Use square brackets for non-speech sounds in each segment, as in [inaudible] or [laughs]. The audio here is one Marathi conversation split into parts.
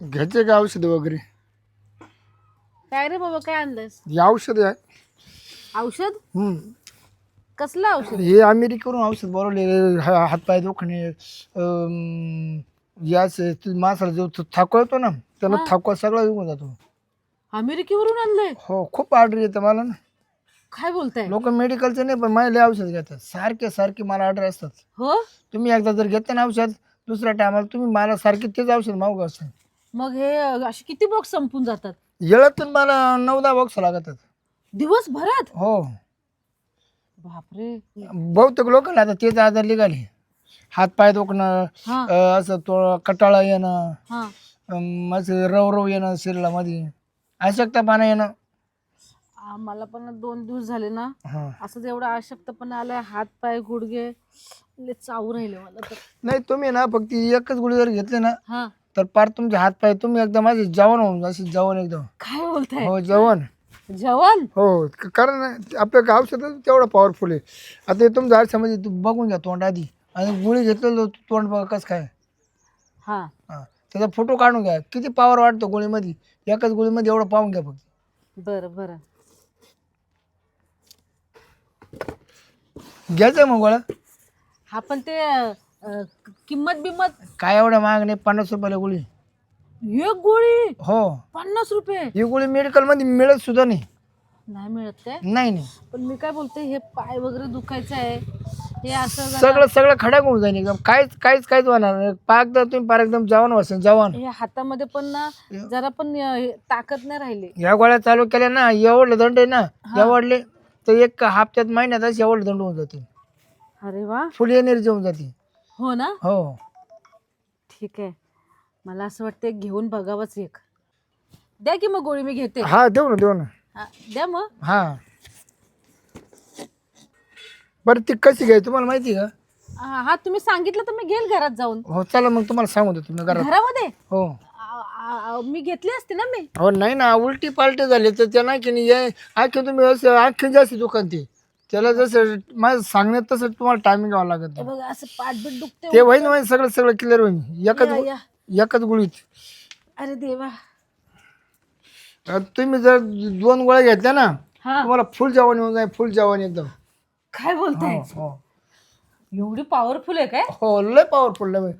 घ्यायचे का औषध वगैरे? काय रे बाबा काय आणलंस? हे औषध आहे. औषध? हम्म. कसलं औषध? हे अमेरिकेवरून औषध बोलवले हातपाय दुखणे अं, याच माणसाला जो तो थकवा येतो ना त्याला थकवा सगळा निघून जातो. अमेरिकेवरून आणलंय? हो खूप ऑर्डर येतं मला ना. काय बोलताय? लोक मेडिकलचे नाही पण मला लय औषध घेतात. सारखे सारखे मला ऑर्डर असतात. हो? तुम्ही एकदा जर घेतलं ना औषध दुसऱ्या टायमाला तुम्ही मला सारखे तेच औषध मागू असतं मग हे असे किती बॉक्स संपून जातात? येळातून मला नऊ दहा बॉक्स लागतात दिवसभरात हो. बापरे. बहुतेक लोकांना आता तेच आजार निघाले. हात पाय दुखणं हा. अं, असं तो कटाळा येणं हा. अं, असं रव रव येणं शरीरामध्ये. अशक्तपणा येणं. मला पण दोन दिवस झाले ना. हा. असंच एवढं अशक्तपणा आलाय हात पाय गुडघे लय चावू राहिले मला तर. नाही तुम्ही ना फक्त एकच गोळी जर घेतली ना हा. तर पार तुमचे हात पाय तुम्ही एकदम माझे जवान होऊन असे जवान एकदम. काय बोलताय? हो जवान. जेवण हो क- कारण आपलं औषध तेवढं पॉवरफुल आहे. आता हे तुमच्या आरशामध्ये तू बघून घ्या तोंड आधी. आणि गोळी घेतलेलं तू तोंड बघा कसं काय. हा. हा त्याचा फोटो काढून घ्या. किती पॉवर वाटतो गोळीमध्ये. एकाच गोळीमध्ये एवढं पाहून घ्या फक्त. बरं बरं. घ्यायचं मग गोळ्या हा पण ते अ, किंमत बिंमत. काय एवढं महाग नाही पन्नास रुपयाला गोळी. एक गोळी? हो. पन्नास रुपये? ही गोळी मेडिकलमध्ये मिळत सुद्धा नाही. नाही मिळत काय? नाही नाही. पण मी काय बोलते हे पाय वगैरे दुखायचं आहे. हे असं जरा- सगळं सगळं खड्या होऊन जाईल एकदम. काहीच काहीच काहीच होणार नाही. पाक तर तुम्ही पार एकदम जवान वाचन जवान. हे हातामध्ये पण ना जरा पण अ, हे ताकद नाही राहिली. या गोळ्या चालू केल्या ना एवढले दंड आहे ना एवढले तर एक हप्त्यात महिन्यात असे एवढे दंड होऊन जाते अरे वा. फुल एनर्जी होऊन जाते हो ना? हो. ठीक आहे. मला असं वाटतं एक घेऊन बघावंच एक. द्या की मग गोळी मी घेते. हा देऊ ना देऊ ना. हा, द्या मग. हा. बरं ती कशी घ्याय तुम्हाला माहिती आहे का? हा हा, तुम्ही सांगितलं तर मी घेईल घरात जाऊन. हो चला मग तुम्हाला सांगू दे तुम्ही घरात. घरामध्ये? हो. आ- आ- आ- मी घेतली असते ना मी? हो नाही ना उलटी पालटी झाली तर त्या नाही की नाही आखी तुम्ही असं आखी जास्त दुकान ती. त्याला जसं माझं सांगण्यात तसं तुम्हाला टायमिंग घ्यावं लागत हे बघा असं पाठबीट दुखते ते होईन होईन सगळं सगळं क्लिअर होईन. एकच या, गो- या. एकच गोळीत. अरे देवा. तुम्ही जर दोन गोळ्या घेतल्या ना हा. तुम्हाला फुल जेवण येऊन जाईल फुल जेवण एकदम. काय बोलताय? हो एवढी पॉवरफुल आहे काय? हो लय पॉवरफुल लय.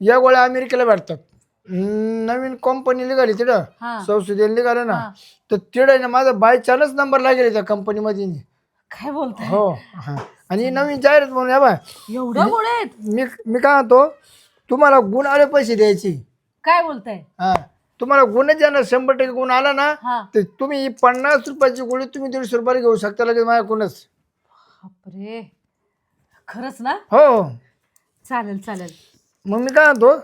या गोळ्या अमेरिकेला भेटतात. हम्म, नवीन कंपनी निघाली तिथं. हा. संसदेला निघालं ना हा. तर आहे ना माझा बाय चान्स नंबर लागेल त्या कंपनीमध्ये काय बोलताय? हो हा. आणि ही नवीन जाहिरात म्हणून या बाय आहेत? मी मी काय म्हणतो तुम्हाला गुण आले पैसे द्यायचे. काय बोलताय? हा. तुम्हाला गुणच येणार शंभर टक्के गुण आला ना हा. तर तुम्ही पन्नास रुपयाची गोळी तुम्ही दीडशे रुपयाला घेऊ शकता लगेच माझ्याकडूनच. बापरे. खरंच ना? हो. चालेल चालेल. मग मी काय म्हणतो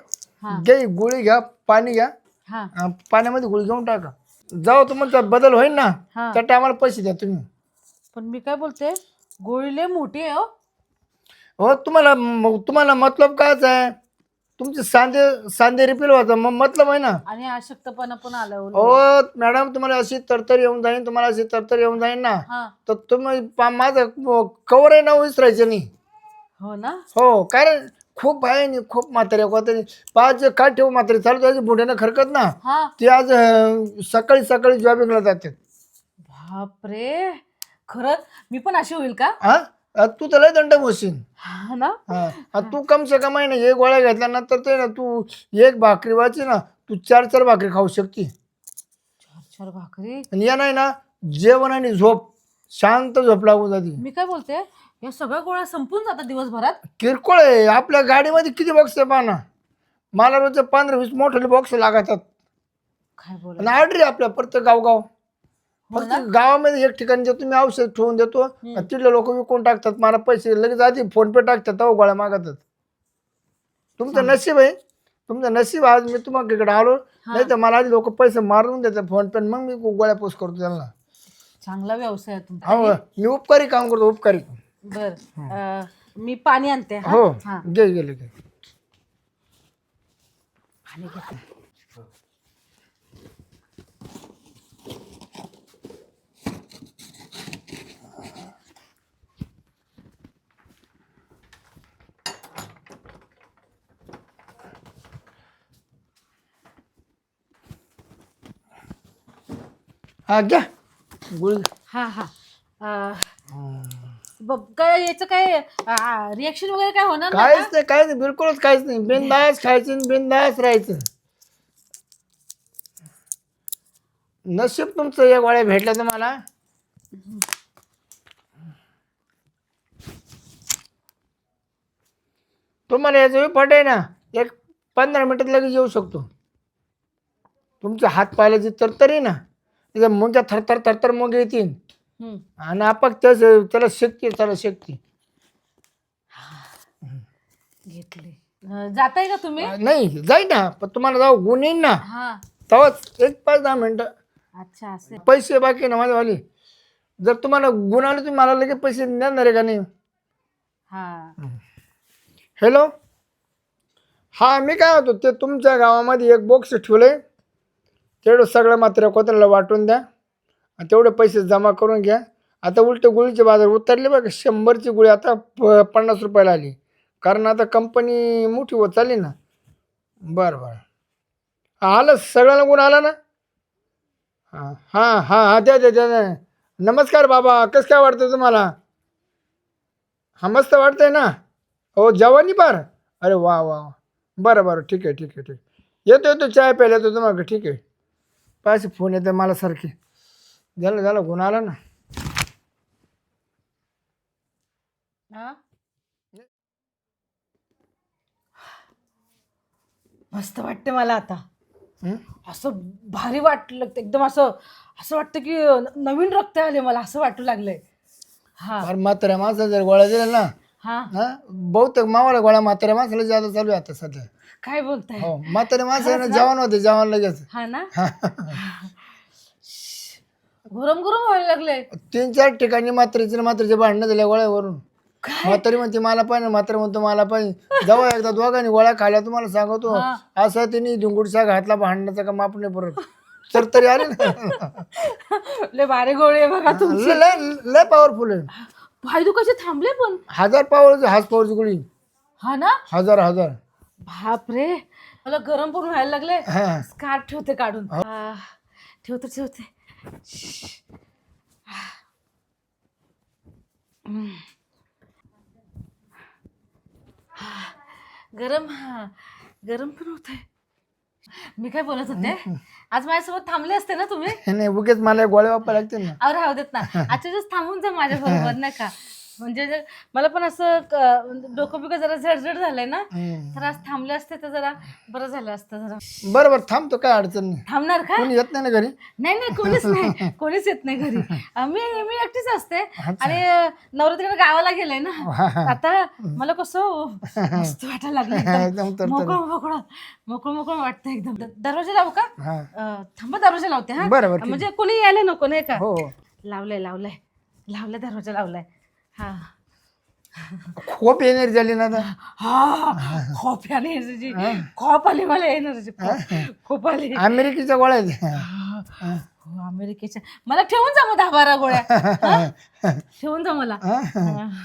घ्या ही गोळी घ्या पाणी घ्या हा. अं, पाण्यामध्ये गोळी घेऊन टाका. जाऊ तुमचा बदल होईल ना हा. त्या टायमाला पैसे द्या तुम्ही. पण मी काय बोलते गोळी लय मोठी आहे हो. हो तुम्हाला म- तुम्हाला मतलब कायच आहे. तुमचे सांधे सांधे रिपील होता मग मतलब आहे ना. आणि अशक्तपणा पण आला हो. हो मॅडम तुम्हाला अशी तरतर येऊन जाईन तुम्हाला अशी तरतर येऊन जाईन ना. हा. तर तुम्ही पा- माझं कवर आहे ना विसरायचं नाही. हो ना? हो कारण खूप आहे नि खूप म्हातारे होते पाच काय ठेवू म्हातारे. चालू त्याच्या बुड्यानं खरकत ना. हा. ते आज अं, सकाळी सकाळी जॉबिंगला जातात. बापरे! खरंच? मी पण अशी होईल का? हा? तू तर लय दंड मोशील हा ना? हा. तू कम से कम आहे ना एक गोळ्या घेतल्यानंतर ते ना तू एक भाकरी वाची ना तू चार चार भाकरी खाऊ शकते. चार चार भाकरी? आणि या नाही ना जेवण आणि झोप शांत झोप लागून जाते. मी काय बोलते? या सगळ्या गोळ्या संपून जातात दिवसभरात? किरकोळ आहे. आपल्या गाडीमध्ये किती बॉक्स आहे पाना मला रोज पंधरा वीस मोठे बॉक्स लागतात. काय बोल आणि ऑर्डर आहे आपल्या प्रत्येक गावगाव. फक्त गावामध्ये एक ठिकाणी देतो मी औषध ठेवून देतो आणि तिथले लोक विकून टाकतात मला पैसे लगेच आधी फोन पे टाकतात तेव्हा गोळ्या मागतात. तुमचं नशीब आहे. तुमचं नशीब आज मी तुम्हाला इकडे आलो नाही तर मला आधी लोक पैसे मारून देतात फोन पे मग मी गोळ्या पोच करतो त्यांना. चांगला व्यवसाय आहे तुमचा. हो मी उपकारी काम करतो उपकारी. बर. अं, मी पाणी आणते हा? हो हा. घे गेले घे. पाणी घेते हा घ्या. गुळी हा हा. अं, ब- काय याचं काय रिएक्शन वगैरे काय होणार नाही काहीच नाही काहीच नाही बिलकुलच काहीच नाही. बिंदास खायचं बिंदास राहायचं. नशीब तुमचं या गोळ्या भेटल्या तुम्हाला. तुम्हाला याचं पट आहे ना एक पंधरा मिनिटात लगेच येऊ शकतो. तुमच्या हात पायाला तरतरी ना तिथं मुंग्या थरथर थरथर मुंग्या येतील हम्म. आणि आपण त्याच त्याला शक्ती त्याला शक्ती घेतले अं, जाताय का तुम्ही नाही जाईल ना पण तुम्हाला जाऊ गुण येईन ना हा तेव्हाच एक पाच दहा मिनटं अच्छा असे पैसे बाकी ना माझ्यावाली जर तुम्हाला गुण आले तुम्ही मला लगेच पैसे देणार आहे का नाही हा हॅलो हा मी काय होतो ते तुमच्या गावामध्ये एक बॉक्स ठेवलंय तेवढं सगळं मात्र कोत्राला वाटून द्या. आणि तेवढे पैसे जमा करून घ्या. आता उलटे गुळीचे बाजार उतरले बघा शंभरची गुळी आता प पन्नास रुपयाला आली. कारण आता कंपनी मोठी होत चालली ना. बरं बरं. आलं सगळ्याला गुण आला ना? हां हां हां हां द्या द्या द्या द्या. नमस्कार बाबा कसं काय वाटतं तुम्हाला? हा मस्त वाटतंय ना? हो जवानी पार अरे वा वा वा. बरं बरं ठीक आहे ठीक आहे ठीक आहे. येतो येतो चाय प्यायला येतो तुम्हाला ठीक आहे. पाच फोन येते मला सारखे. झालं झालं गुण आला ना. हा? मस्त वाटते मला आता. हं? असं भारी वाटलं एकदम असं असं वाटतं की न- नवीन रक्त आले मला असं वाटू लागलंय. हा. अरे म्हाताऱ्या जर गोळ्या दिल्या ना हा. हा बहुतेक मावाला गोळ्या म्हाताऱ्या माणसाला जादा चालू आहे आता सध्या. काय बोलताय? हो म्हाताऱ्या माणसाला जेवण होते जेवण लगेच. हा ना? गरम गरम व्हायला लागले तीन चार ठिकाणी मात्रेचे मात्रेचे भांडणं झाल्या गोळ्यावरून म्हातारी म्हणते मला पाहिजे म्हातारी म्हणतो मला पाहिजे. जेव्हा एकदा दोघांनी गोळ्या खाल्या तुम्हाला सांगतो. असं तिने धुंगुडसा घातला भांडण्याचा का माप नाही परत तर तरी आले ना. लय बारे गोळे बघा तू लय लय- पॉवरफुल आहे. भाई तू कसे थांबले पण? हजार पॉवर हाच पॉवरची गोळी. हा ना? हजार हजार. बापरे. मला गरम पण व्हायला लागले. हा. स्कार्फ ठेवते काढून. आ, ठेवते ठेवते. हम्म. गरम हा. गरम पण होत आहे मी काय बोलत होते? आज माझ्यासोबत थांबले असते ना तुम्ही? [laughs] नाही उगेच मला गोळ्या वापरायला लागते ना. अहो राहू देत ना. [laughs] आजच्या दिवस थांबून जा माझ्या बरोबर [laughs] नाही का? म्हणजे जर- मला पण असं क- डोकं बिकं जरा झडझड झालंय ना. तर आज थांबले असते तर जरा बरं झालं असतं जरा. बरं बरं थांबतो काय अडचण नाही. थांबणार का? कोणी येत नाही ना घरी? नाही नाही कोणीच नाही. [laughs] कोणीच येत नाही घरी. अं, मी मी एकटीच असते. आणि नवरा तिकडे गावाला गेलाय ना आता मला कसं मस्त वाटायला लागलं एकदम. [laughs] तर- मोकळं मोकळं मोकळं मोकळं वाटतं एकदम. द- दरवाजा लावू का? हा. अं, थांबा दरवाजा लावते हा. बरं बरं ठीक. म्हणजे कोणी यायला नको नाही का? हो. लावलाय लावलाय. लावलाय दरवाजा लावलाय. हा. खूप एनर्जी झाली ना आता. हा खोप आली एनर्जी. खोप आली मला एनर्जी. खूप आली. अमेरिकेच्या गोळ्या आहेत. हा. हो, अमेरिकेच्या. मला ठेवून जा मग दहा बारा गोळ्या. [laughs] हा? ठेवून जा मला. हा.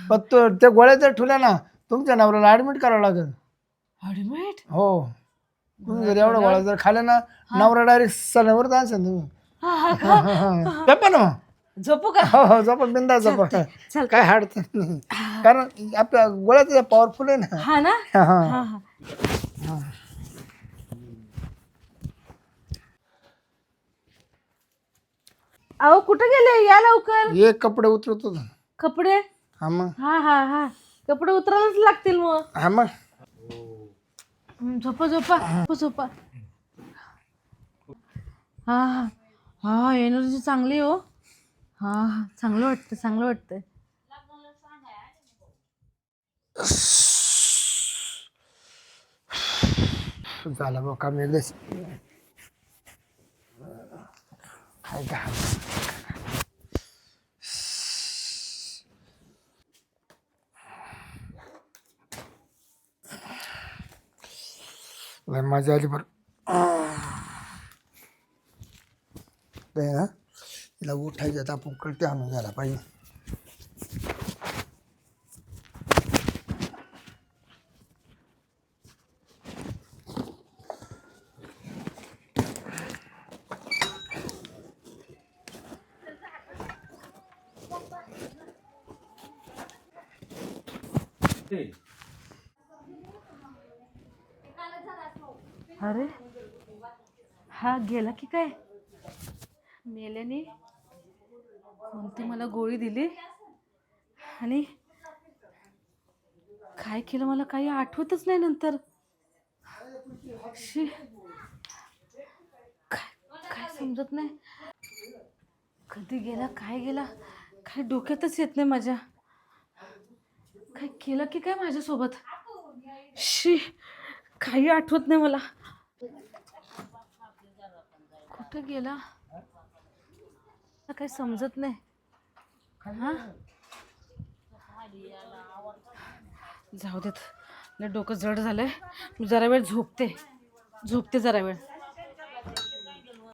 पण तो त्या गोळ्या जर ठेवल्या ना तुमच्या नवऱ्याला ऍडमिट करावं लागेल. अडमिट हो. तुम्ही जर एवढ्या गोळ्या जर खाल्या ना नवरा डायरेक्ट सणावर जायचं तुम्ही. झोपा [laughs] ना मग. झोपू का? हो हो झोपा बिंदा झोपा. काय अडचण नाही कारण आपल्या गोळ्या पॉवरफुल आहे ना. हा ना? हा, हा. हा हा. अहो कुठे गेले? या लवकर. हे कपडे उतरत होता. कपडे? हा मग. हा हा हा. कपडे उतरायलाच लागतील मग. हा मग. झोपा झोपा झोपा झोपा. हा हा. हा एनर्जी चांगली हो. हा हा चांगलं वाटतं चांगलं वाटतं झाला बघ काम एकदाच काय का? लय मजा आली बरं. ते ना याला उठायचं आता आपण कळते आणून झाला पाहिजे. अरे हा गेला की काय? मेल्याने कोणती मला गोळी दिली? आणि काय केलं मला काही आठवतच नाही नंतर. शी. काय काय समजत नाही. कधी गेला काय गेला काय डोक्यातच येत नाही माझ्या. काय केलं की काय माझ्यासोबत? शी काही आठवत नाही मला. कुठं गेला? मला काही समजत नाही. हां? जाऊ देत. डोकं जड झालंय. मी जरा वेळ झोपते. झोपते जरा वेळ.